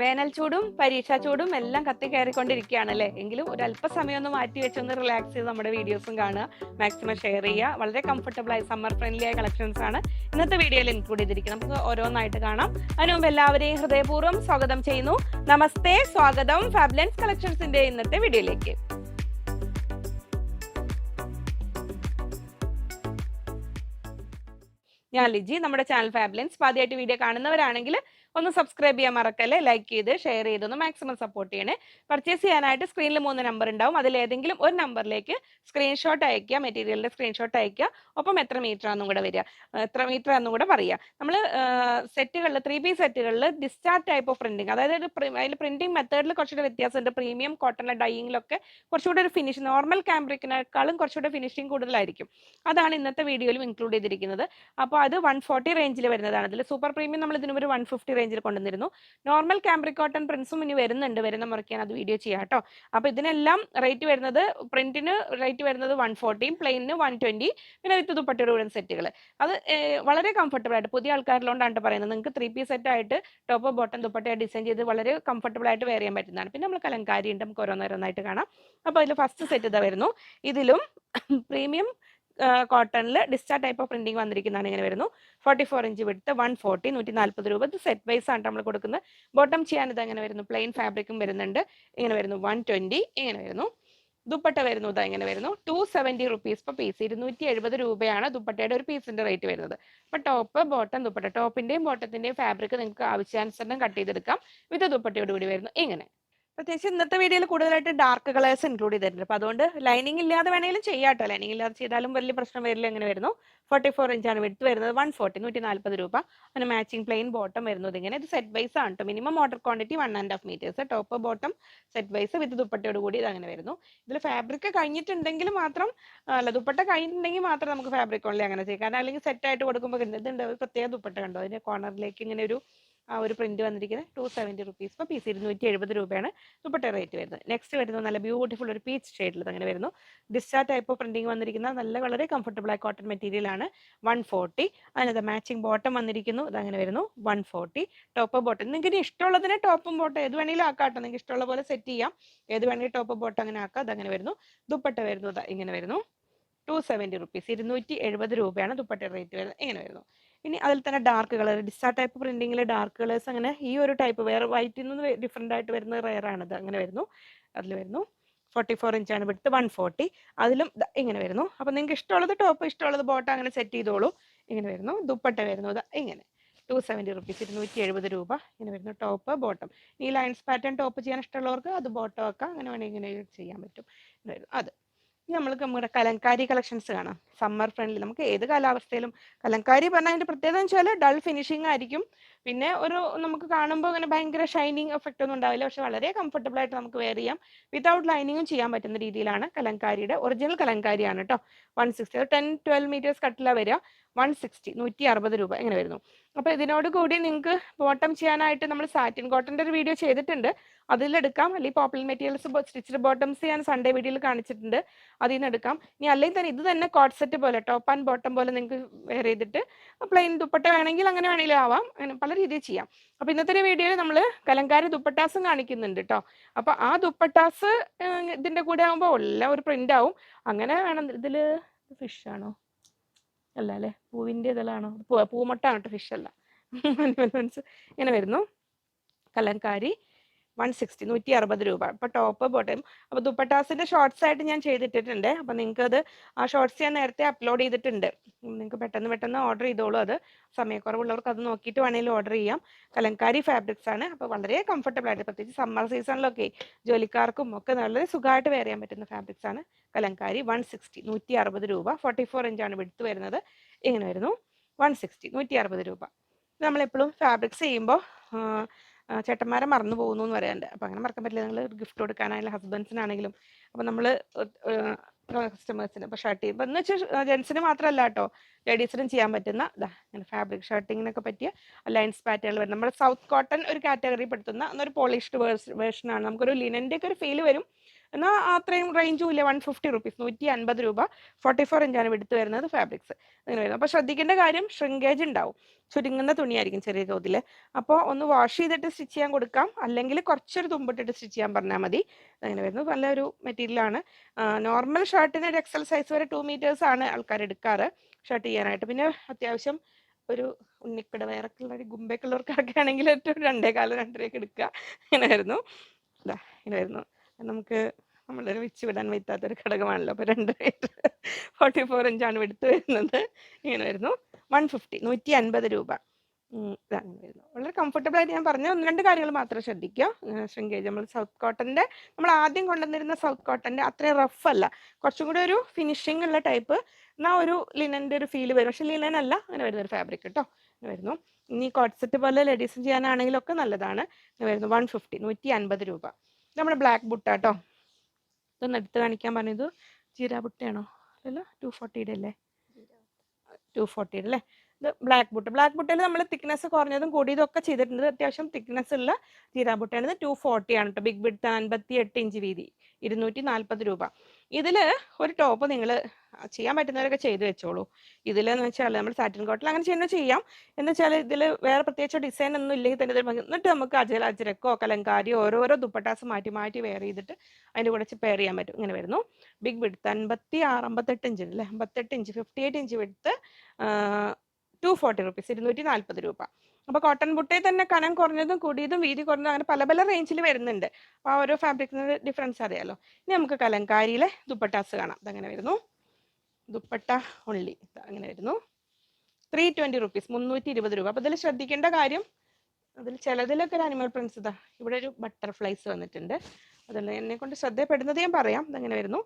വേനൽ ചൂടും പരീക്ഷാ ചൂടും എല്ലാം കത്തി കയറിക്കൊണ്ടിരിക്കുകയാണ് അല്ലേ എങ്കിലും ഒരു അല്പസമയം ഒന്ന് മാറ്റി വെച്ചൊന്ന് റിലാക്സ് ചെയ്ത് നമ്മുടെ വീഡിയോസും കാണുക. മാക്സിമം ഷെയർ ചെയ്യുക. വളരെ കംഫർട്ടബിൾ ആയി സമ്മർ ഫ്രണ്ട്ലി ആയ കളക്ഷൻസ് ആണ്. ഇന്നത്തെ വീഡിയോയിൽ ഇൻക്ലൂഡ് ചെയ്തിരിക്കുന്നത്. നമുക്ക് ഓരോന്നായിട്ട് കാണാം. അതിനു മുമ്പ് എല്ലാവരെയും ഹൃദയപൂർവം സ്വാഗതം ചെയ്യുന്നു. നമസ്തേ സ്വാഗതം ഫാബ്ലൻസ് കളക്ഷൻസിന്റെ ഇന്നത്തെ വീഡിയോയിലേക്ക് ഞാൻ ലിജി നമ്മുടെ ചാനൽ ഫാബ്ലൻസ് ആദ്യമായിട്ട് വീഡിയോ കാണുന്നവരാണെങ്കിൽ ഒന്ന് സബ്സ്ക്രൈബ് ചെയ്യാൻ മറക്കല്ലേ ലൈക്ക് ചെയ്ത് ഷെയർ ചെയ്ത് ഒന്ന് മാക്സിമം സപ്പോർട്ട് ചെയ്യണേ. പർച്ചേസ് ചെയ്യാനായിട്ട് സ്ക്രീനിൽ മൂന്ന് നമ്പർ ഉണ്ടാവും. അതിൽ ഏതെങ്കിലും ഒരു നമ്പറിലേക്ക് സ്ക്രീൻഷോട്ട് അയക്കുക മെറ്റീരിയലിന്റെ സ്ക്രീൻഷോട്ട് അയക്കുക ഒപ്പം എത്ര മീറ്റർ ആണെന്നും കൂടെ വരിക. എത്ര മീറ്റർ ആണെന്നും കൂടെ പറയുക. നമ്മൾ സെറ്റുകളിൽ ത്രീ പീസ് സെറ്റുകളിൽ ഡിസ്ചാർജ് ടൈപ്പ് ഓഫ് പ്രിന്റിങ് അതായത് ഒരു അതിൽ പ്രിന്റിംഗ് മെത്തേഡിൽ കുറച്ചുകൂടെ വ്യത്യാസമുണ്ട്. പ്രീമിയം കോട്ടണിലെ ഡൈയിങ്ങിലൊക്കെ കുറച്ചുകൂടെ ഒരു ഫിനിഷ് നോർമൽ ക്യാമ്പ്രിക്കിനേക്കാളും കുറച്ചുകൂടെ ഫിനിഷിംഗ് കൂടുതലായിരിക്കും. അതാണ് ഇന്നത്തെ വീഡിയോയിലും ഇൻക്ലൂഡ് ചെയ്തിരിക്കുന്നത്. അപ്പോൾ അത് വൺ ഫോർട്ടി റേഞ്ചിൽ വരുന്നതാണ്. അതിൽ സൂപ്പർ പ്രീമിയം നമ്മൾ ഇതിനൊരു വൺ ഫിഫ്റ്റി റേഞ്ചിൽ കൊണ്ടുവന്നിരുന്നു. നോർമൽ ക്യാമ്പ്രിക് കോട്ടൺ പ്രിന്റ്സും ഇനി വരുന്നുണ്ട്. വരുന്ന മുറയ്ക്ക് ഞാൻ അത് വീഡിയോ ചെയ്യാം കേട്ടോ. അപ്പോൾ ഇതിനെല്ലാം റേറ്റ് വരുന്നത് പ്രിന്റിന് റേറ്റ് വരുന്നത് വൺ ഫോർട്ടിയും പ്ലെയിനിന് വൺ ട്വന്റി പിന്നെ വിത്ത് ദുപ്പട്ടയുടെ കൂടെ സെറ്റുകൾ അത് വളരെ കംഫർട്ടബിൾ ആയിട്ട് പുതിയ ആൾക്കാരിലോണ്ടാണ് പറയുന്നത്. നിങ്ങൾക്ക് ത്രീ പീസ് സെറ്റ് ആയിട്ട് ടോപ്പ് ബോട്ടം ദുപ്പട്ട ഡിസൈൻ ചെയ്ത് വളരെ കംഫർട്ടബിൾ ആയിട്ട് വെയർ ചെയ്യാൻ പറ്റുന്നതാണ്. പിന്നെ നമ്മൾ കലങ്കാരി ഉണ്ട് നമുക്ക് ഓരോന്നോരോന്നായിട്ട് കാണാം. അപ്പോൾ അതിൽ ഫസ്റ്റ് സെറ്റ് ഇതാ വരുന്നു. ഇതിലും പ്രീമിയം കോട്ടണിൽ ഡിസ്ചാർജ് ടൈപ്പ് ഓഫ് പ്രിന്റിംഗ് വന്നിരിക്കുന്നതാണ് ഇങ്ങനെ വരുന്നു. ഫോർട്ടി ഫോർ ഇഞ്ച് വിട്ട് വൺ ഫോർട്ടി നൂറ്റി നാൽപ്പത് രൂപ. ഇത് സെറ്റ് വൈസ് ആണ് നമ്മൾ കൊടുക്കുന്നത്. ബോട്ടം ചെയ്യാൻ ഇത് വരുന്നു. പ്ലെയിൻ ഫാബ്രിക്കും വരുന്നുണ്ട്. ഇങ്ങനെ വരുന്നു. വൺ ട്വന്റി ഇങ്ങനെ വരുന്നു. ദുപ്പട്ട വരുന്നു. ഇതാ ഇങ്ങനെ വരുന്നു. Two seventy rupees per piece ഇരുന്നൂറ്റി എഴുപത് രൂപയാണ് ദുപ്പട്ടയുടെ ഒരു പീസിന്റെ റേറ്റ് വരുന്നത്. അപ്പൊ ടോപ്പ് ബോട്ടം ദുപ്പട്ട. ടോപ്പിന്റെയും ബോട്ടത്തിന്റെയും ഫാബ്രിക് നിങ്ങൾക്ക് ആവശ്യാനുസരണം കട്ട് ചെയ്തെടുക്കാം. വിത്ത് ദുപ്പട്ടയോട് കൂടി വരുന്നു. ഇങ്ങനെ. പ്രത്യേകിച്ച് ഇന്നത്തെ വീഡിയോയിൽ കൂടുതലായിട്ട് ഡാർക്ക് കളേഴ്സ് ഇൻക്ലൂഡ് ചെയ്തിട്ടുണ്ട്. അപ്പൊ അതുകൊണ്ട് ലൈനിങ് ഇല്ലാതെ വേണമെങ്കിലും ചെയ്യാട്ടോ ലൈനിങ് ഇല്ലാതെ ചെയ്താലും വലിയ പ്രശ്നം വരില്ല എങ്ങനെ വരുന്നു. ഫോർട്ടി ഫോർ ഇഞ്ചാണ് വിടുത്ത് വരുന്നത്. വൺ ഫോർട്ടി നൂറ്റി നാൽപ്പത് രൂപ. അതിന് മാച്ചിങ് പ്ലെയിൻ ബോട്ടം വരുന്നത് ഇങ്ങനെ. ഇത് സെറ്റ് വൈസ് ആണ് കേട്ടോ minimum order quantity one and half metres top bottom set wise with ദുപ്പട്ടയോട് കൂടി ഇത് അങ്ങനെ വരുന്നു. ഇതിൽ ഫാബ്രിക് കഴിഞ്ഞിട്ടുണ്ടെങ്കിൽ മാത്രം അല്ല ദുപ്പട്ട കഴിഞ്ഞിട്ടുണ്ടെങ്കിൽ മാത്രം നമുക്ക് ഫാബ്രിക് ഓൺലി അങ്ങനെ ചെയ്യാം. കാരണം അല്ലെങ്കിൽ സെറ്റ് ആയിട്ട് കൊടുക്കുമ്പോൾ ഇതുണ്ട് പ്രത്യേക ദുപ്പട്ട കണ്ടോ? അതിന്റെ കോർണറിലേക്ക് ഇങ്ങനെ ഒരു ആ ഒരു പ്രിന്റ് വന്നിരിക്കുന്നത് ടു സെവന്റി റുപ്പീസ് ഇപ്പോൾ പീസ് ഇരുന്നൂറ്റി എഴുപത് രൂപയാണ് ദുപ്പട്ട റേറ്റ് വരുന്നത്. നെക്സ്റ്റ് വരുന്നത് നല്ല ബ്യൂട്ടിഫുൾ ഒരു പീച്ച് ഷെയ്ഡിൽ അങ്ങനെ വരുന്നു. ഡിസ്ചാർജ് ടൈപ്പ് ഓഫ് പ്രിന്റിംഗ് വന്നിരിക്കുന്ന നല്ല വളരെ കംഫർട്ടബിൾ കോട്ടൺ മെറ്റീരിയൽ ആണ്. വൺ ഫോർട്ടി അതിനകത്ത് മാച്ചിങ് ബോട്ടം വന്നിരിക്കുന്നു. ഇതങ്ങനെ വരുന്നു. വൺ ഫോർട്ടി ടോപ്പ് ബോട്ടം നിങ്ങൾക്ക് ഇഷ്ടമുള്ളതിനെ ടോപ്പും ബോട്ടം ഏത് വേണമെങ്കിലും ആക്കാട്ടോ നിങ്ങൾക്ക് ഇഷ്ടമുള്ള പോലെ സെറ്റ് ചെയ്യാം. ഏത് വേണമെങ്കിൽ ടോപ്പ് ബോട്ടം അങ്ങനെ ആക്കാം. അതങ്ങനെ വരുന്നു. ദുപ്പട്ട വരുന്നു ഇങ്ങനെ വരുന്നു. ടു സെവന്റി റുപ്പീസ് ഇരുന്നൂറ്റി എഴുപത് രൂപയാണ് ദുപ്പട്ട റേറ്റ് വരുന്നത്. ഇങ്ങനെ വരുന്നു. ഇനി അതിൽ തന്നെ ഡാർക്ക് കളർ ഡിസ്സാ ടൈപ്പ് പ്രിന്റിങ്ങിൽ ഡാർക്ക് കളേഴ്സ് അങ്ങനെ ഈ ഒരു ടൈപ്പ് വേറെ വൈറ്റിൽ നിന്ന് ഡിഫറെന്റ് ആയിട്ട് വരുന്ന റെയർ ആണിത്. അങ്ങനെ വരുന്നു. അതിൽ വരുന്നു. ഫോർട്ടി ഫോർ ഇഞ്ചാണ് വിട്ട് വൺ ഫോർട്ടി അതിലും ഇങ്ങനെ വരുന്നു. അപ്പം നിങ്ങൾക്ക് ഇഷ്ടമുള്ളത് ടോപ്പ് ഇഷ്ടമുള്ളത് ബോട്ടം അങ്ങനെ സെറ്റ് ചെയ്തോളൂ. ഇങ്ങനെ വരുന്നു. ദുപ്പട്ട വരുന്നു. ഇങ്ങനെ. ടു സെവന്റി റുപ്പീസ് ഇരുന്നൂറ്റി എഴുപത് രൂപ. ഇങ്ങനെ വരുന്നു ടോപ്പ് ബോട്ടം ഈ ലൈൻസ് പാറ്റേൺ ടോപ്പ് ചെയ്യാൻ ഇഷ്ടമുള്ളവർക്ക് അത് ബോട്ടം ഒക്കെ അങ്ങനെ വേണമെങ്കിൽ ഇങ്ങനെ ചെയ്യാൻ പറ്റും. അത്. ഇനി നമ്മൾക്ക് നമ്മുടെ കലങ്കാരി കളക്ഷൻസ് കാണാം. സമ്മർ ഫ്രണ്ട്ലി നമുക്ക് ഏത് കാലാവസ്ഥയിലും കലങ്കാരി പറഞ്ഞാൽ അതിന്റെ പ്രത്യേകത എന്ന് വെച്ചാൽ ഡൾ ഫിനിഷിംഗ് ആയിരിക്കും. പിന്നെ ഒരു നമുക്ക് കാണുമ്പോൾ അങ്ങനെ ഭയങ്കര ഷൈനിങ് എഫക്റ്റ് ഒന്നും ഉണ്ടാവില്ല. പക്ഷെ വളരെ കംഫർട്ടബിൾ ആയിട്ട് നമുക്ക് വെയർ ചെയ്യാം. വിതൗട്ട് ലൈനിങ്ങും ചെയ്യാൻ പറ്റുന്ന രീതിയിലാണ് കലങ്കാരിയുടെ ഒറിജിനൽ കലങ്കാരിയാണ് കേട്ടോ one sixty ten twelve metres കട്ടിലാണ് വരിക. വൺ സിക്സ്റ്റി നൂറ്റി അറുപത് രൂപ ഇങ്ങനെ വരുന്നു. അപ്പോൾ ഇതിനോട് കൂടി നിങ്ങൾക്ക് ബോട്ടം ചെയ്യാനായിട്ട് നമ്മൾ സാറ്റിൻ കോട്ടന്റെ ഒരു വീഡിയോ ചെയ്തിട്ടുണ്ട്. അതിലെടുക്കാം അല്ലെങ്കിൽ പോപ്പുലർ മെറ്റീരിയൽസ് സ്റ്റിച്ചഡ് ബോട്ടംസ് ഞാൻ സൺഡേ വീഡിയോയിൽ കാണിച്ചിട്ടുണ്ട്. അതിൽ നിന്ന് എടുക്കാം. ഇനി അല്ലെങ്കിൽ തന്നെ ഇത് തന്നെ കോട്ട് സെറ്റ് പോലെ ടോപ്പ് ആൻഡ് ബോട്ടം പോലെ നിങ്ങൾക്ക് വെയർ ചെയ്തിട്ട് പ്ലെയിൻ ദുപ്പട്ട വേണമെങ്കിൽ അങ്ങനെ വേണമെങ്കിലും ആവാം. അങ്ങനെ പല രീതിയിൽ ചെയ്യാം. അപ്പൊ ഇന്നത്തെ വീഡിയോയിൽ നമ്മൾ കലങ്കാരി ദുപ്പട്ടാസും കാണിക്കുന്നുണ്ട് കേട്ടോ അപ്പൊ ആ ദുപ്പട്ടാസ് ഇതിന്റെ കൂടെ ആകുമ്പോൾ എല്ലാം ഒരു പ്രിന്റ് ആവും. അങ്ങനെ വേണം ഇതിൽ ഫിഷ് ആണോ? അല്ല അല്ലേ? പൂവിന്റെ ഇതളാണോ? പൂ പൂമൊട്ടാണ് കേട്ടോ ഫിഷ് അല്ല ഇങ്ങനെ വരുന്നു. കലങ്കാരി. വൺ സിക്സ്റ്റി നൂറ്റി അറുപത് രൂപ. അപ്പൊ ടോപ്പ് ബോട്ടം അപ്പൊ ദുപ്പട്ടാസിന്റെ ഷോർട്സ് ആയിട്ട് ഞാൻ ചെയ്തിട്ടിട്ടുണ്ട്. അപ്പൊ നിങ്ങൾക്ക് അത് ആ ഷോർട്സ് ഞാൻ നേരത്തെ അപ്ലോഡ് ചെയ്തിട്ടുണ്ട്. നിങ്ങൾക്ക് പെട്ടെന്ന് പെട്ടെന്ന് ഓർഡർ ചെയ്തോളൂ അത്. സമയക്കുറവുള്ളവർക്ക് അത് നോക്കിയിട്ട് വേണമെങ്കിലും ഓർഡർ ചെയ്യാം. കലങ്കാരി ഫാബ്രിക്സ് ആണ്. അപ്പൊ വളരെ കംഫർട്ടബിൾ ആയിട്ട് പ്രത്യേകിച്ച് സമ്മർ സീസണിലൊക്കെ ജോലിക്കാർക്കും ഒക്കെ വളരെ സുഖമായിട്ട് വെയർ ചെയ്യാൻ പറ്റുന്ന ഫാബ്രിക്സ് ആണ് കലങ്കാരി വൺ സിക്സ്റ്റി നൂറ്റി അറുപത് രൂപ. ഫോർട്ടി ഫോർ ഇഞ്ചാണ് വിടുത്ത് വരുന്നത്. ഇങ്ങനെ വരുന്നു വൺ സിക്സ്റ്റി നൂറ്റി അറുപത് രൂപ നമ്മളെപ്പോഴും ഫാബ്രിക്സ് ചെയ്യുമ്പോൾ ചേട്ടന്മാരെ മറന്നു പോകുന്നു എന്ന് പറയാണ്ട് അപ്പം അങ്ങനെ മറക്കാൻ പറ്റില്ല. നിങ്ങൾ ഗിഫ്റ്റ് കൊടുക്കാനായാലും ഹസ്ബൻഡ്സിനാണെങ്കിലും അപ്പം നമ്മൾ കസ്റ്റമേഴ്സിന് ഇപ്പോൾ ഷർട്ട് ചെയ്യുമ്പോൾ എന്ന് വെച്ചാൽ ജെൻസിന് മാത്രമല്ല കേട്ടോ. ലേഡീസിനും ചെയ്യാൻ പറ്റുന്ന ഇങ്ങനെ ഫാബ്രിക് ഷർട്ടിങ്ങിനൊക്കെ പറ്റിയ ലൈൻസ് പാറ്റേണുകൾ വരും നമ്മുടെ സൗത്ത് കോട്ടൺ ഒരു കാറ്റഗറി പെടുത്തുന്ന ഒരു പോളിഷ്ഡ് വേർഷനാണ് നമുക്കൊരു ലിനന്റെ ഒക്കെ ഒരു ഫീൽ വരും. എന്നാൽ അത്രയും റേഞ്ചും ഇല്ല. വൺ ഫിഫ്റ്റി റുപ്പീസ് നൂറ്റി അൻപത് രൂപ ഫോർട്ടി ഫോർ ഇഞ്ചാണ് എടുത്ത് വരുന്നത് ഫാബ്രിക്സ് അങ്ങനെ വരുന്നത് അപ്പോൾ ശ്രദ്ധിക്കേണ്ട കാര്യം ഷ്രിങ്കേജ് ഉണ്ടാവും. ചുരുങ്ങുന്ന തുണിയായിരിക്കും ചെറിയ തോതിൽ അപ്പോൾ ഒന്ന് വാഷ് ചെയ്തിട്ട് സ്റ്റിച്ച് ചെയ്യാൻ കൊടുക്കാം. അല്ലെങ്കിൽ കുറച്ചൊരു തുമ്പിട്ടിട്ട് സ്റ്റിച്ച് ചെയ്യാൻ പറഞ്ഞാൽ മതി. അങ്ങനെ വരുന്നത് നല്ലൊരു മെറ്റീരിയലാണ് നോർമൽ ഷർട്ടിന് ഒരു എക്സൽ സൈസ് വരെ ടു മീറ്റേഴ്സ് ആണ് ആൾക്കാർ എടുക്കാറ് ഷർട്ട് ചെയ്യാനായിട്ട്. പിന്നെ അത്യാവശ്യം ഒരു ഉണ്ണിക്കട വേറൊക്കെയുള്ള ഒരു ഗുമ്പയൊക്കെ ഉള്ളവർക്കൊക്കെ ആണെങ്കിൽ ഏറ്റവും രണ്ടേ കാലം രണ്ടരയൊക്കെ എടുക്കുക. ഇങ്ങനെ വരുന്നു. ഇതാ ഇങ്ങനെ വരുന്നു. നമുക്ക് നമ്മളൊരു വെച്ച് വിടാൻ പറ്റാത്തൊരു ഘടകമാണല്ലോ. അപ്പോൾ രണ്ട് ഫോർട്ടി ഫോർ ഇഞ്ചാണ് എടുത്തു വരുന്നത്. ഇങ്ങനെ വരുന്നു. വൺ ഫിഫ്റ്റി നൂറ്റി അൻപത് രൂപ ഇതാണ് വരുന്നത് വളരെ കംഫർട്ടബിൾ ആയിട്ട് ഞാൻ പറഞ്ഞ ഒന്ന് രണ്ട് കാര്യങ്ങൾ മാത്രം ശ്രദ്ധിക്കുക. ശൃംഗേജ് നമ്മൾ സൗത്ത് കോട്ടന്റെ നമ്മൾ ആദ്യം കൊണ്ടുവന്നിരുന്ന സൗത്ത് കോട്ടന്റെ അത്രയും റഫ് അല്ല. കുറച്ചും കൂടി ഒരു ഫിനിഷിംഗ് ഉള്ള ടൈപ്പ് എന്നാൽ ഒരു ലിനന്റെ ഒരു ഫീൽ വരും. പക്ഷെ ലിനൻ അല്ല. അങ്ങനെ വരുന്ന ഒരു ഫാബ്രിക് കേട്ടോ അങ്ങനെ വരുന്നു. ഇനി കോട്ട് സെറ്റ് പോലെ ലേഡീസും ചെയ്യാനാണെങ്കിലൊക്കെ നല്ലതാണ്. വരുന്നു. വൺ ഫിഫ്റ്റി നൂറ്റി അൻപത് രൂപ. നമ്മുടെ ബ്ലാക്ക് ബുട്ട കേട്ടോ ഇതൊന്ന് എടുത്ത് കാണിക്കാൻ പറഞ്ഞത് ജീരാ ബുട്ടയാണോ? അല്ലല്ലോ ടു ഫോർട്ടിയുടെ അല്ലേ? ടു ഫോർട്ടിയുടെ അല്ലേ? ബ്ലാക്ക് ബുട്ട് ബ്ലാക്ക് ബുട്ടയിൽ നമ്മൾ തിക്നെസ് കുറഞ്ഞതും കൂടിയതും ഒക്കെ ചെയ്തിട്ടുണ്ട്. അത്യാവശ്യം തിക്നെസ് ഉള്ള തീരാ ബുട്ടയാണ് ടു ഫോർട്ടി ആണ് കേട്ടോ ബിഗ് ബിഡ് അൻപത്തി എട്ട് ഇഞ്ച് വീതി. ഇരുന്നൂറ്റി നാൽപ്പത് രൂപ. ഇതിൽ ഒരു ടോപ്പ് നിങ്ങൾ ചെയ്യാൻ പറ്റുന്നവരൊക്കെ ചെയ്തു വെച്ചോളൂ. ഇതിലെന്ന് വെച്ചാൽ നമ്മൾ സാറ്റിൻ കോട്ടിൽ അങ്ങനെ ചെയ്യുന്നത് ചെയ്യാം. എന്ന് വെച്ചാൽ ഇതിൽ വേറെ പ്രത്യേകിച്ച് ഡിസൈൻ ഒന്നും ഇല്ലെങ്കിൽ തന്നെ ഇതിൽ എന്നിട്ട് നമുക്ക് അജല അജരക്കോ കലങ്കാരിയോ ഓരോരോ ദുപ്പട്ടാസ് മാറ്റി മാറ്റി വെയർ ചെയ്തിട്ട് അതിന്റെ കൂടെ പെയർ ചെയ്യാൻ പറ്റും. ഇങ്ങനെ വരുന്നു. ബിഗ് വിടുത്ത് അൻപത്തി ആറ് അമ്പത്തെട്ട് ഇഞ്ച് അല്ലേ? അമ്പത്തെട്ട് inch fifty eight inch width to forty rupees ഇരുന്നൂറ്റി നാൽപ്പത് രൂപ. അപ്പോൾ കോട്ടൺ ബുട്ടയിൽ തന്നെ കനം കുറഞ്ഞതും കൂടിയതും വീതി കുറഞ്ഞതും അങ്ങനെ പല പല റേഞ്ചിൽ വരുന്നുണ്ട്. അപ്പോൾ ആ ഓരോ ഫാബ്രിക്കിന് ഡിഫറൻസ് അറിയാലോ. ഇനി നമുക്ക് കലങ്കാരിയിലെ ദുപ്പട്ടാസ് കാണാം. അതങ്ങനെ വരുന്നു. ദുപ്പട്ട ഒൺലി അങ്ങനെ വരുന്നു. ത്രീ ട്വന്റി റുപ്പീസ് മുന്നൂറ്റി ഇരുപത് രൂപ. അപ്പോൾ ഇതിൽ ശ്രദ്ധിക്കേണ്ട കാര്യം അതിൽ ചിലതിലൊക്കെ ഒരു അനിമൽ പ്രിൻസ് ഇതാ. ഇവിടെ ഒരു ബട്ടർഫ്ലൈസ് വന്നിട്ടുണ്ട്. അതുകൊണ്ട് എന്നെ കൊണ്ട് ശ്രദ്ധപ്പെടുന്നത് ഞാൻ പറയാം. ഇതങ്ങനെ വരുന്നു.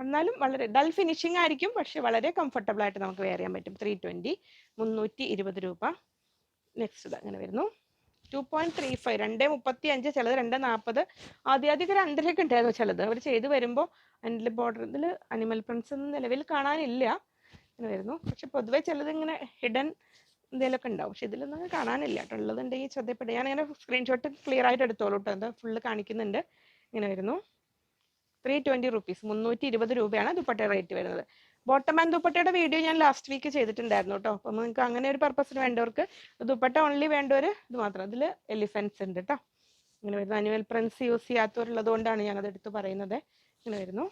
എന്നാലും വളരെ ഡൾ ഫിനിഷിംഗ് ആയിരിക്കും പക്ഷെ വളരെ കംഫർട്ടബിൾ ആയിട്ട് നമുക്ക് വെയർ ചെയ്യാൻ പറ്റും. ത്രീ ട്വന്റി മുന്നൂറ്റി ഇരുപത് രൂപ നെക്സ്റ്റ് അങ്ങനെ വരുന്നു. ടു പോയിന്റ് ത്രീ ഫൈവ് രണ്ട് മുപ്പത്തി അഞ്ച് ചിലത് രണ്ട് നാൽപ്പത് ആദ്യാദ്യം രണ്ടരയൊക്കെ ഉണ്ടായിരുന്നു ചിലത്. അവർ ചെയ്ത് വരുമ്പോൾ അതിന്റെ ബോർഡർ ഇതിൽ അനിമൽ പ്രിൻസ് ഒന്നും നിലവിൽ കാണാനില്ല. ഇങ്ങനെ വരുന്നു. പക്ഷെ പൊതുവെ ചിലത് ഇങ്ങനെ ഹിഡൻ എന്തെങ്കിലുമൊക്കെ ഉണ്ടാവും. പക്ഷെ ഇതിലൊന്നും കാണാനില്ല. കേട്ടോ ഉള്ളതുണ്ടെങ്കിൽ ശ്രദ്ധയപ്പെടുക ഞാനിങ്ങനെ സ്ക്രീൻഷോട്ട് ക്ലിയർ ആയിട്ട് എടുത്തോളൂ കേട്ടോ. എന്താ ഫുള്ള് കാണിക്കുന്നുണ്ട്. ഇങ്ങനെ വരുന്നു. ത്രീ ട്വന്റി റുപ്പീസ് മുന്നൂറ്റി ഇരുപത് രൂപയാണ് ദുപ്പട്ട റേറ്റ് വരുന്നത്. ബോട്ടം ആൻഡ് ദുപ്പട്ടയുടെ വീഡിയോ ഞാൻ ലാസ്റ്റ് വീക്ക് ചെയ്തിട്ടുണ്ടായിരുന്നു കേട്ടോ അപ്പം നിങ്ങൾക്ക് അങ്ങനെ ഒരു പർപ്പസിന് വേണ്ടവർക്ക് ദുപ്പട്ട ഓൺലി വേണ്ടവർ ഇത് മാത്രം. അതിൽ എലിഫൻസ് ഉണ്ട് കേട്ടോ ഇങ്ങനെ വരുന്നു അനുവൽ പ്രിൻസ് യൂസ് ചെയ്യാത്തവരുള്ളത് കൊണ്ടാണ് ഞാനത് എടുത്ത് പറയുന്നത്. ഇങ്ങനെ വരുന്നു.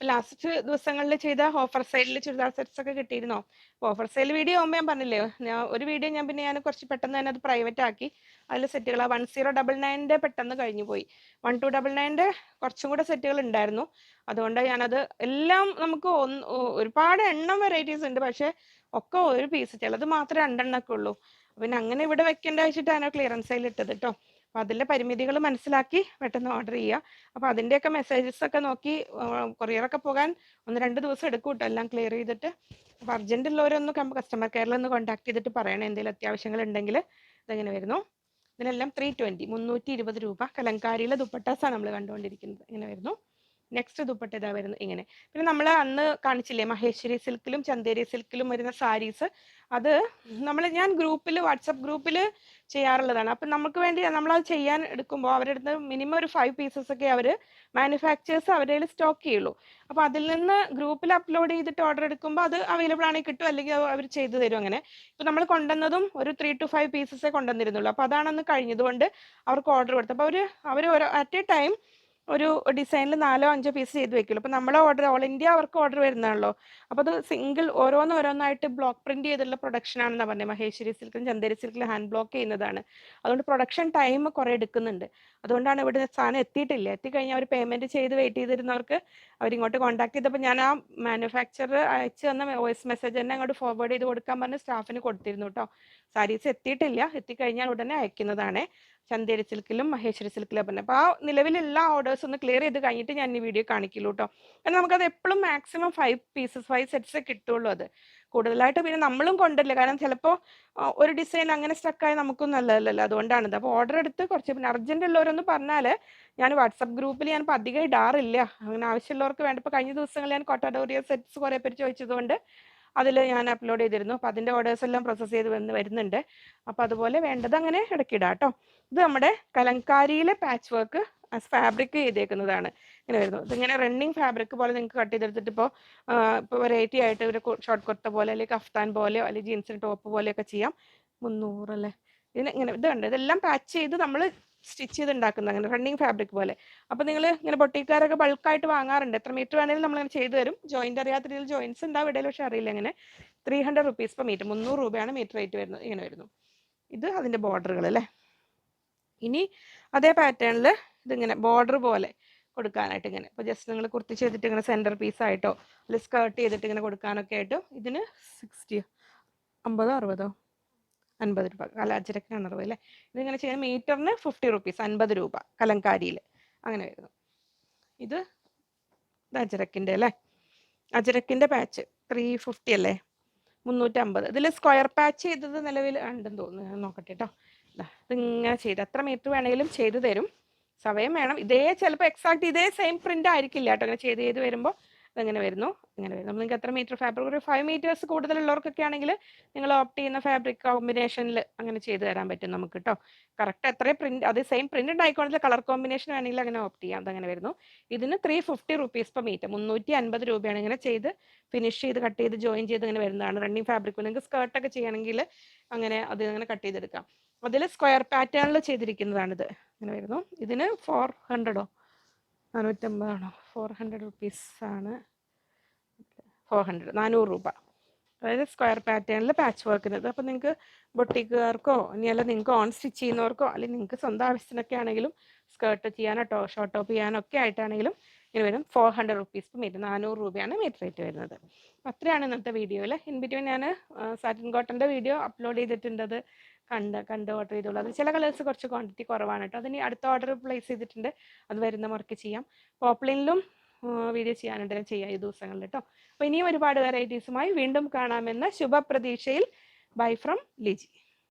ലാസ്റ്റ് ദിവസങ്ങളിൽ ചെയ്ത ഓഫർ സെയിലിൽ ചുരിദാർ സെറ്റ്സ് ഒക്കെ കിട്ടിയിരുന്നോ? ഓഫർ സെയിൽ വീഡിയോ ആകുമ്പോൾ ഞാൻ പറഞ്ഞില്ലേ ഞാൻ ഒരു വീഡിയോ ഞാൻ പിന്നെ ഞാൻ കുറച്ച് പെട്ടെന്ന് തന്നെ അത് പ്രൈവറ്റ് ആക്കി അതിൽ സെറ്റുകൾ വൺ സീറോ ഡബിൾ നയന്റെ പെട്ടെന്ന് കഴിഞ്ഞു പോയി. വൺ ടു ഡബിൾ നയന്റെ കുറച്ചും കൂടെ സെറ്റുകൾ ഉണ്ടായിരുന്നു. അതുകൊണ്ട് ഞാനത് എല്ലാം നമുക്ക് ഒരുപാട് എണ്ണം വെറൈറ്റീസ് ഉണ്ട് പക്ഷേ ഒക്കെ ഒരു പീസ് ചിലത് മാത്രമേ രണ്ടെണ്ണമൊക്കെ ഉള്ളൂ. പിന്നെ അങ്ങനെ ഇവിടെ വെക്കേണ്ട വെച്ചിട്ടാണ് ക്ലിയറൻസ് സെയിൽ ഇട്ടത് കേട്ടോ അപ്പൊ അതിന്റെ പരിമിതികൾ മനസ്സിലാക്കി പെട്ടെന്ന് ഓർഡർ ചെയ്യുക അപ്പൊ അതിന്റെയൊക്കെ മെസ്സേജസ് ഒക്കെ നോക്കി കൊറിയറൊക്കെ പോകാൻ ഒന്ന് രണ്ട് ദിവസം എടുക്കും കേട്ടോ എല്ലാം ക്ലിയർ ചെയ്തിട്ട്. അപ്പൊ അർജന്റ് ഉള്ളവരൊന്ന് കസ്റ്റമർ കെയറിൽ ഒന്ന് കോൺടാക്ട് ചെയ്തിട്ട് പറയണം എന്തെങ്കിലും അത്യാവശ്യങ്ങൾ ഉണ്ടെങ്കിൽ ഇതെങ്ങനെ വരുന്നു. ഇതിനെല്ലാം ത്രീ ട്വന്റി മുന്നൂറ്റി ഇരുപത് രൂപ കലങ്കാരിയിലെ ദുപ്പട്ടാസാണ് നമ്മൾ കണ്ടുകൊണ്ടിരിക്കുന്നത് ഇങ്ങനെ വരുന്നു? നെക്സ്റ്റ് ദുപ്പട്ട ഇതാ വരുന്നത്. ഇങ്ങനെ. പിന്നെ നമ്മൾ അന്ന് കാണിച്ചില്ലേ മഹേശ്വരി സിൽക്കിലും ചന്ദേരി സിൽക്കിലും വരുന്ന സാരീസ് അത് നമ്മൾ ഞാൻ ഗ്രൂപ്പിൽ വാട്സപ്പ് ഗ്രൂപ്പിൽ ചെയ്യാറുള്ളതാണ്. അപ്പം നമുക്ക് വേണ്ടി നമ്മളത് ചെയ്യാൻ എടുക്കുമ്പോൾ അവരുടെ അടുത്ത് മിനിമം ഒരു ഫൈവ് പീസസ് ഒക്കെ അവർ മാനുഫാക്ചേഴ്സ് അവരുടെ സ്റ്റോക്ക് ചെയ്യുള്ളൂ. അപ്പോൾ അതിൽ നിന്ന് ഗ്രൂപ്പിൽ അപ്ലോഡ് ചെയ്തിട്ട് ഓർഡർ എടുക്കുമ്പോൾ അത് അവൈലബിൾ ആണെങ്കിൽ കിട്ടും അല്ലെങ്കിൽ അവർ ചെയ്തു തരും അങ്ങനെ. ഇപ്പം നമ്മൾ കൊണ്ടുവന്നതും ഒരു ത്രീ ടു ഫൈവ് പീസസേ കൊണ്ടുവന്നിരുന്നുള്ളൂ. അപ്പോൾ അതാണെന്ന് കഴിഞ്ഞതുകൊണ്ട് അവർക്ക് ഓർഡർ കൊടുത്തു അപ്പോൾ അവർ അവർ അറ്റ് എ ടൈം ഒരു ഡിസൈനിൽ നാലോ അഞ്ചോ പീസ് ചെയ്ത് വെക്കുള്ളൂ. അപ്പോൾ നമ്മളെ ഓർഡർ ഓൾ ഇന്ത്യ അവർക്ക് ഓർഡർ വരുന്നതാണല്ലോ. അപ്പോൾ അത് സിംഗിൾ ഓരോന്ന് ഓരോന്നായിട്ട് ബ്ലോക്ക് പ്രിന്റ് ചെയ്തുള്ള പ്രൊഡക്ഷൻ ആണെന്നാണ് പറഞ്ഞത് മഹേശ്വരി സിൽക്കിലും ചന്ദേരി സിൽക്കിലും ഹാൻഡ് ബ്ലോക്ക് ചെയ്യുന്നതാണ്. അതുകൊണ്ട് പ്രൊഡക്ഷൻ ടൈം കുറേ എടുക്കുന്നുണ്ട്. അതുകൊണ്ടാണ് ഇവിടെ സാധനം എത്തിയിട്ടില്ല. എത്തിക്കഴിഞ്ഞാൽ അവർ പേയ്മെന്റ് ചെയ്ത് വെയിറ്റ് ചെയ്തിരുന്നവർക്ക് അവരിങ്ങോട്ട് കോൺടാക്ട് ചെയ്തപ്പോൾ ഞാൻ ആ മാനുഫാക്ചറർ അയച്ചു തന്ന വോയിസ് മെസ്സേജ് തന്നെ അങ്ങോട്ട് ഫോർവേഡ് ചെയ്ത് കൊടുക്കാൻ പറഞ്ഞ് സ്റ്റാഫിന് കൊടുത്തിരുന്നു കേട്ടോ സാരീസ് എത്തിയിട്ടില്ല. എത്തിക്കഴിഞ്ഞാൽ ഉടനെ അയക്കുന്നതാണ്. ചന്തേരി സിൽക്കിലും മഹേശ്വരി സിൽക്കിലും പറഞ്ഞത് അപ്പോൾ ആ നിലവിലുള്ള ഓർഡേഴ്സ് ഒന്ന് ക്ലിയർ ചെയ്ത് കഴിഞ്ഞിട്ട് ഞാൻ ഈ വീഡിയോ കാണിക്കുള്ളൂ കേട്ടോ കാരണം നമുക്കത് എപ്പോഴും maximum five pieces five sets കിട്ടുള്ളൂ അത്. കൂടുതലായിട്ട് പിന്നെ നമ്മളും കൊണ്ടില്ല? കാരണം ചിലപ്പോൾ ഒരു ഡിസൈൻ അങ്ങനെ സ്റ്റക്കായി നമുക്കും നല്ലതല്ലല്ലോ? അതുകൊണ്ടാണിത് അപ്പോൾ ഓർഡർ എടുത്ത് കുറച്ച് പിന്നെ അർജന്റ് ഉള്ളവരൊന്ന് പറഞ്ഞാൽ ഞാൻ വാട്സപ്പ് ഗ്രൂപ്പിൽ ഞാൻ ഞാനിപ്പോൾ അധികം ഇടാറില്ല. അങ്ങനെ ആവശ്യമുള്ളവർക്ക് വേണ്ട. ഇപ്പോൾ കഴിഞ്ഞ ദിവസങ്ങളിൽ ഞാൻ കൊട്ടാഡോറിയ സെറ്റ്സ് കുറേ പേര് ചോദിച്ചതുകൊണ്ട് അതിൽ ഞാൻ അപ്ലോഡ് ചെയ്തിരുന്നു. അപ്പോൾ അതിന്റെ ഓർഡേഴ്സ് എല്ലാം പ്രോസസ്സ് ചെയ്ത് വന്ന് വരുന്നുണ്ട്. അപ്പോൾ അതുപോലെ വേണ്ടത് അങ്ങനെ ഇടയ്ക്കിടാം കേട്ടോ. ഇത് നമ്മുടെ കലങ്കാരിയിലെ പാച്ച് വർക്ക് ഫാബ്രിക് ചെയ്തേക്കുന്നതാണ്. ഇങ്ങനെ വരുന്നു. ഇതിങ്ങനെ റണ്ണിങ് ഫാബ്രിക് പോലെ നിങ്ങൾക്ക് കട്ട് ചെയ്തെടുത്തിട്ട് ഇപ്പോൾ ഇപ്പോൾ വെറൈറ്റി ആയിട്ട് ഒരു ഷോർട്ട് കുർത്ത പോലെ അല്ലെങ്കിൽ കഫ്താൻ പോലെയോ അല്ലെങ്കിൽ ജീൻസിന് ടോപ്പ് പോലെയൊക്കെ ചെയ്യാം. മുന്നൂറ് അല്ലേ? ഇതിന് ഇങ്ങനെ ഇത് കണ്ട് ഇതെല്ലാം പാച്ച് ചെയ്ത് നമ്മൾ സ്റ്റിച്ച് ചെയ്ത് ഉണ്ടാക്കുന്നത് അങ്ങനെ റണ്ണിങ് ഫാബ്രിക് പോലെ. അപ്പോൾ നിങ്ങൾ ഇങ്ങനെ പൊട്ടിക്കാരൊക്കെ ബൾക്കായിട്ട് വാങ്ങാറുണ്ട്. എത്ര മീറ്റർ വേണമെങ്കിലും നമ്മൾ അങ്ങനെ ചെയ്തു തരും. ജോയിന്റ് അറിയാത്ത രീതിയിൽ ജോയിൻസ് ഉണ്ടാവും ഇടയിൽ പക്ഷേ അറിയില്ല ഇങ്ങനെ. Three hundred rupees per metre മുന്നൂറ് രൂപയാണ് മീറ്റർ റേറ്റ് വരുന്നത്. ഇങ്ങനെ വരുന്നു. ഇത് അതിന്റെ ബോർഡറുകൾ അല്ലേ? ഇനി അതേ പാറ്റേണിൽ ഇതിങ്ങനെ ബോർഡർ പോലെ കൊടുക്കാനായിട്ട് ഇങ്ങനെ. ഇപ്പോൾ ജസ്റ്റ് നിങ്ങൾ കുർത്തി ചെയ്തിട്ട് ഇങ്ങനെ സെന്റർ പീസ് ആയിട്ടോ അല്ലെങ്കിൽ സ്കേർട്ട് ചെയ്തിട്ട് ഇങ്ങനെ കൊടുക്കാനൊക്കെ ആയിട്ട് ഇതിന് സിക്സ്റ്റി അമ്പതോ അറുപതോ അൻപത് രൂപ കലാചരക്കിനാണ് അറുപത് അല്ലേ? ഇതിങ്ങനെ ചെയ്യുന്ന മീറ്ററിന് ഫിഫ്റ്റി റുപ്പീസ് അൻപത് രൂപ കലങ്കാരിയിൽ. അങ്ങനെ വരുന്നു. ഇത് അജരക്കിന്റെ അല്ലേ? അജരക്കിന്റെ പാച്ച് ത്രീ ഫിഫ്റ്റി അല്ലേ? മുന്നൂറ്റമ്പത്. ഇതിൽ സ്ക്വയർ പാച്ച് ചെയ്തത് നിലവിൽ ഉണ്ടെന്ന് തോന്നുന്നു. നോക്കട്ടെ കേട്ടോ ഇതിങ്ങനെ ചെയ്ത് എത്ര മീറ്റർ വേണമെങ്കിലും ചെയ്തു തരും. സമയം വേണം. ഇതേ ചിലപ്പോൾ എക്സാക്ട് ഇതേ സെയിം പ്രിന്റ് ആയിരിക്കില്ല കേട്ടോ അങ്ങനെ ചെയ്ത് ചെയ്ത് വരുമ്പോൾ ഇതെങ്ങനെ വരുന്നു. ഇങ്ങനെ വരുന്നു. നിങ്ങൾക്ക് എത്ര മീറ്റർ ഫാബ്രിക് ഒരു ഫൈവ് മീറ്റേഴ്സ് കൂടുതലുള്ളവർക്കൊക്കെ ആണെങ്കിൽ നിങ്ങൾ ഓപ്റ്റ് ചെയ്യുന്ന ഫാബ്രിക് കോമ്പിനേഷനിൽ അങ്ങനെ ചെയ്ത് തരാൻ പറ്റും നമുക്ക് കേട്ടോ കറക്റ്റ് എത്ര പ്രിന്റ് അത് സെയിം പ്രിന്റഡ് ആയിക്കോണമെങ്കിൽ കളർ കോമ്പിനേഷൻ വേണമെങ്കിൽ അങ്ങനെ ഓപ്റ്റ് ചെയ്യാം. അതങ്ങനെ വരുന്നു. ഇതിന് three fifty rupees per metre മുന്നൂറ്റി അൻപത് രൂപയാണ് ഇങ്ങനെ ചെയ്ത് ഫിനിഷ് ചെയ്ത് കട്ട് ചെയ്ത് ജോയിൻ ചെയ്ത് ഇങ്ങനെ വരുന്നതാണ്. റണ്ണിങ് ഫാബ്രിക് നിങ്ങൾക്ക് സ്കേർട്ടൊക്കെ ചെയ്യണമെങ്കിൽ അങ്ങനെ അത് അങ്ങനെ കട്ട് ചെയ്തെടുക്കാം. അതിൽ സ്ക്വയർ പാറ്റേണിൽ ചെയ്തിരിക്കുന്നതാണിത്. അങ്ങനെ വരുന്നു. ഇതിന് ഫോർ ഹൺഡ്രഡോ നാനൂറ്റമ്പതാണോ? ഫോർ ഹൺഡ്രഡ് ആണ് ഫോർ ഹൺഡ്രഡ് നാനൂറ് രൂപ. അതായത് സ്ക്വയർ പാറ്റേണിൽ പാച്ച് വർക്കുന്നത് അപ്പോൾ നിങ്ങൾക്ക് ബൊട്ടിക്കുകാർക്കോ ഇനി അല്ല നിങ്ങൾക്ക് ഓൺ സ്റ്റിച്ച് ചെയ്യുന്നവർക്കോ അല്ലെങ്കിൽ നിങ്ങൾക്ക് സ്വന്തം ആവശ്യത്തിനൊക്കെ ആണെങ്കിലും സ്കേർട്ട് ചെയ്യാനോ ടോ ഷോർട്ട് ടോപ്പ് ചെയ്യാനോ ഒക്കെ ആയിട്ടാണെങ്കിലും ഇങ്ങനെ വരും. ഫോർ ഹൺഡ്രഡ് റുപ്പീസ് മീറ്റർ നാനൂറ് രൂപയാണ് മീറ്റർ റേറ്റ് വരുന്നത്. അത്രയാണ് ഇന്നത്തെ വീഡിയോയിൽ ഇൻ ബിറ്റ്വീൻ ഞാൻ സാറ്റിൻ കോട്ടന്റെ വീഡിയോ അപ്ലോഡ് ചെയ്തിട്ടുണ്ടത്. കണ്ട് കണ്ട് ഓർഡർ ചെയ്തോളൂ. അത് ചില കളേഴ്സ് കുറച്ച് ക്വാണ്ടിറ്റി കുറവാണ് കേട്ടോ അതിന് അടുത്ത ഓർഡർ പ്ലേസ് ചെയ്തിട്ടുണ്ട്. അത് വരുന്ന മുറയ്ക്ക് ചെയ്യാം. പോപ്ലിനിലും വീഡിയോ ചെയ്യാനുണ്ട് ഞാൻ ചെയ്യാം ഈ ദിവസങ്ങളിൽ കേട്ടോ അപ്പോൾ ഇനിയും ഒരുപാട് വെറൈറ്റീസുമായി വീണ്ടും കാണാമെന്ന ശുഭപ്രതീക്ഷയിൽ. Bye from Liji